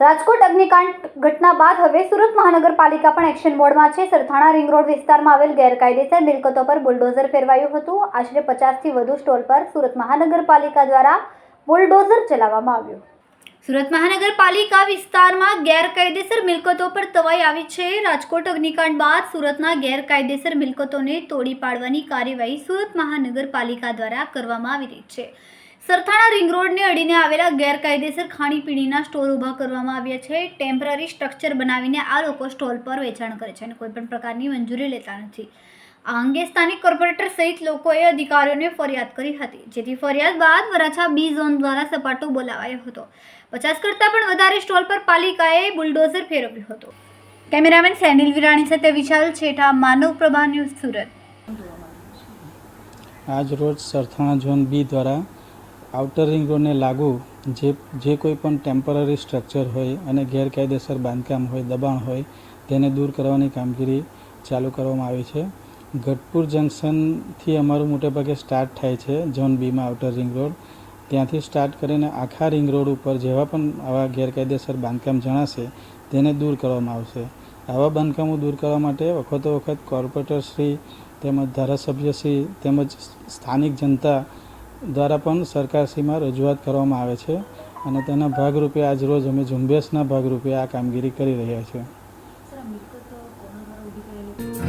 રાજકોટ અગ્નિકાંડ ઘટના બાદ હવે સુરત મહાનગરપાલિકા પણ એક્શન મોડમાં છે. સરથાણા રિંગ રોડ વિસ્તારમાં આવેલ ગેરકાયદેસર મિલકતો પર બુલડોઝર ફેરવાયું હતું. આશરે પચાસથી વધુ સ્ટોલ પર સુરત મહાનગરપાલિકા દ્વારા બુલડોઝર ચલાવવામાં આવ્યું. સુરત મહાનગરપાલિકા વિસ્તારમાં ગેરકાયદેસર મિલકતો પર તવાઈ આવી છે. રાજકોટ અગ્નિકાંડ બાદ સુરતના ગેરકાયદેસર મિલકતોને તોડી પાડવાની કાર્યવાહી સુરત મહાનગરપાલિકા દ્વારા કરવામાં આવી રહી છે. સરથાણા રિંગ રોડને અડીને આવેલા ગેરકાયદેસર ખાણીપીણીના સ્ટોર ઊભા કરવામાં આવ્યા છે. ટેમ્પરરી સ્ટ્રક્ચર બનાવીને આ લોકો સ્ટોલ પર વેચાણ કરે છે અને કોઈપણ પ્રકારની મંજૂરી લેતા નથી. આ અંગે સ્થાનિક કોર્પોરેટર સહિત લોકોએ અધિકારીઓને ફરિયાદ કરી હતી. જેથી ફરિયાદ બાદ વરાછા બી ઝોન દ્વારા સપાટો બોલાવાયો હતો. પચાસ કરતાં પણ વધારે સ્ટોલ પર પાલિકાએ બુલડોઝર ફેરવ્યું હતું. કેમેરામેન સેનિલ વિરાણી સાથે વિશાલ છેઠા, માનવ પ્રભા ન્યૂઝ સુરત. આજ રોજ સરથાણા ઝોન બી દ્વારા આઉટર રિંગ રોડને લાગુ જે જે કોઈ પણ ટેમ્પરરી સ્ટ્રક્ચર હોય અને ગેરકાયદેસર બાંધકામ હોય, દબાણ હોય, તેને દૂર કરવાની કામગીરી ચાલુ કરવામાં આવી છે. ગઢપુર જંકશનથી અમારું મોટેભાગે સ્ટાર્ટ થાય છે ઝોન બીમાં આઉટર રિંગ રોડ. ત્યાંથી સ્ટાર્ટ કરીને આખા રિંગ રોડ ઉપર જેવા પણ આવા ગેરકાયદેસર બાંધકામ જણાશે, તેને દૂર કરવામાં આવશે. આવા બાંધકામો દૂર કરવા માટે વખતો વખત કોર્પોરેટરશ્રી તેમજ ધારાસભ્યશ્રી તેમજ સ્થાનિક જનતા દ્વારા પણ સરકારશ્રીમાં રજૂઆત કરવામાં આવે છે અને તેના ભાગરૂપે આજરોજ અમે ઝુંબેશના ભાગરૂપે આ કામગીરી કરી રહ્યા છીએ.